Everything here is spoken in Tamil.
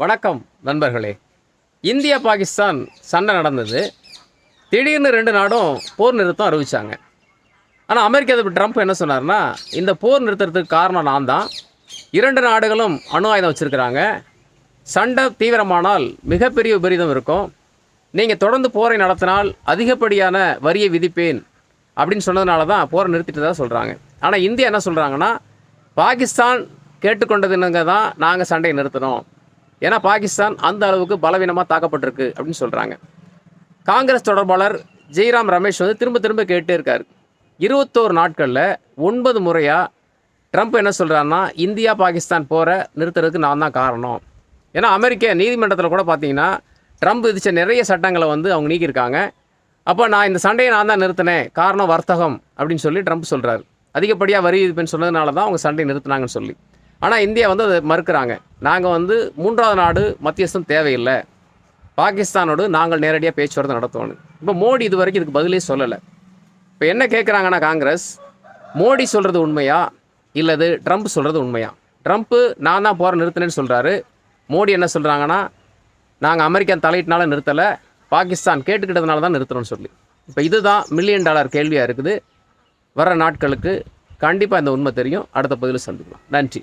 வணக்கம் நண்பர்களே. இந்தியா பாகிஸ்தான் சண்டை நடந்தது. திடீர்னு ரெண்டு நாடும் போர் நிறுத்தம் அறிவித்தாங்க ஆனால் அமெரிக்க அதிபர் ட்ரம்ப் என்ன சொன்னார்னா இந்த போர் நிறுத்தத்துக்கு காரணம் நான் தான். இரண்டு நாடுகளும் அணு ஆயுதம் வச்சுருக்கிறாங்க. சண்டை தீவிரமானால் மிகப்பெரிய விபரீதம் இருக்கும். நீங்கள் தொடர்ந்து போரை நடத்தினால் அதிகப்படியான வரியை விதிப்பேன் அப்படின்னு சொன்னதுனால தான் போரை நிறுத்திட்டதாக சொல்கிறாங்க ஆனால் இந்தியா என்ன சொல்கிறாங்கன்னா பாகிஸ்தான் கேட்டுக்கொண்டதுனுங்க தான் நாங்கள் சண்டையை நிறுத்தினோம் ஏன்னா பாகிஸ்தான் அந்த அளவுக்கு பலவீனமாக தாக்கப்பட்டிருக்கு அப்படின்னு சொல்கிறாங்க காங்கிரஸ் தொடர்பாளர் ஜெய்ராம் ரமேஷ் வந்து திரும்ப திரும்ப கேட்டே இருக்கார். இருபத்தோரு நாட்களில் ஒன்பது முறையாக ட்ரம்ப் என்ன சொல்கிறாருன்னா இந்தியா பாகிஸ்தான் போகிற நிறுத்துறதுக்கு நான் தான் காரணம். ஏன்னா அமெரிக்க நீதிமன்றத்தில் கூட பார்த்தீங்கன்னா ட்ரம்ப் விதித்த நிறைய சட்டங்களை வந்து அவங்க நீக்கியிருக்காங்க. அப்போ நான் இந்த சண்டையை நான் தான் நிறுத்தினேன் காரணம் வர்த்தகம் அப்படின்னு சொல்லி ட்ரம்ப் சொல்கிறார் அதிகப்படியாக வரி விதிப்புன்னு சொன்னதுனால தான் அவங்க சண்டையை நிறுத்தினாங்கன்னு சொல்லி. ஆனால் இந்தியா வந்து அதை மறுக்கிறாங்க. நாங்கள் வந்து மூன்றாவது நாடு மத்தியஸ்தம் தேவையில்லை. பாகிஸ்தானோடு நாங்கள் நேரடியாக பேச்சுவார்த்தை நடத்துவோம் இப்போ மோடி இது வரைக்கும் இதுக்கு பதிலே சொல்லலை. இப்போ என்ன கேட்குறாங்கன்னா காங்கிரஸ் மோடி சொல்கிறது உண்மையா? இல்லது ட்ரம்ப் சொல்கிறது உண்மையா? ட்ரம்ப்பு நான் தான் போகிற நிறுத்தினேன்னு சொல்கிறாரு மோடி என்ன சொல்கிறாங்கன்னா நாங்கள் அமெரிக்கன் தலையிட்டனால நிறுத்தலை பாகிஸ்தான் கேட்டுக்கிட்டதுனால தான் நிறுத்துறோம்னு சொல்லி. இப்போ இதுதான் மில்லியன் டாலர் கேள்வியாக இருக்குது. வர நாட்களுக்கு கண்டிப்பாக இந்த உண்மை தெரியும். அடுத்த பதிவில் சந்திக்கலாம். நன்றி.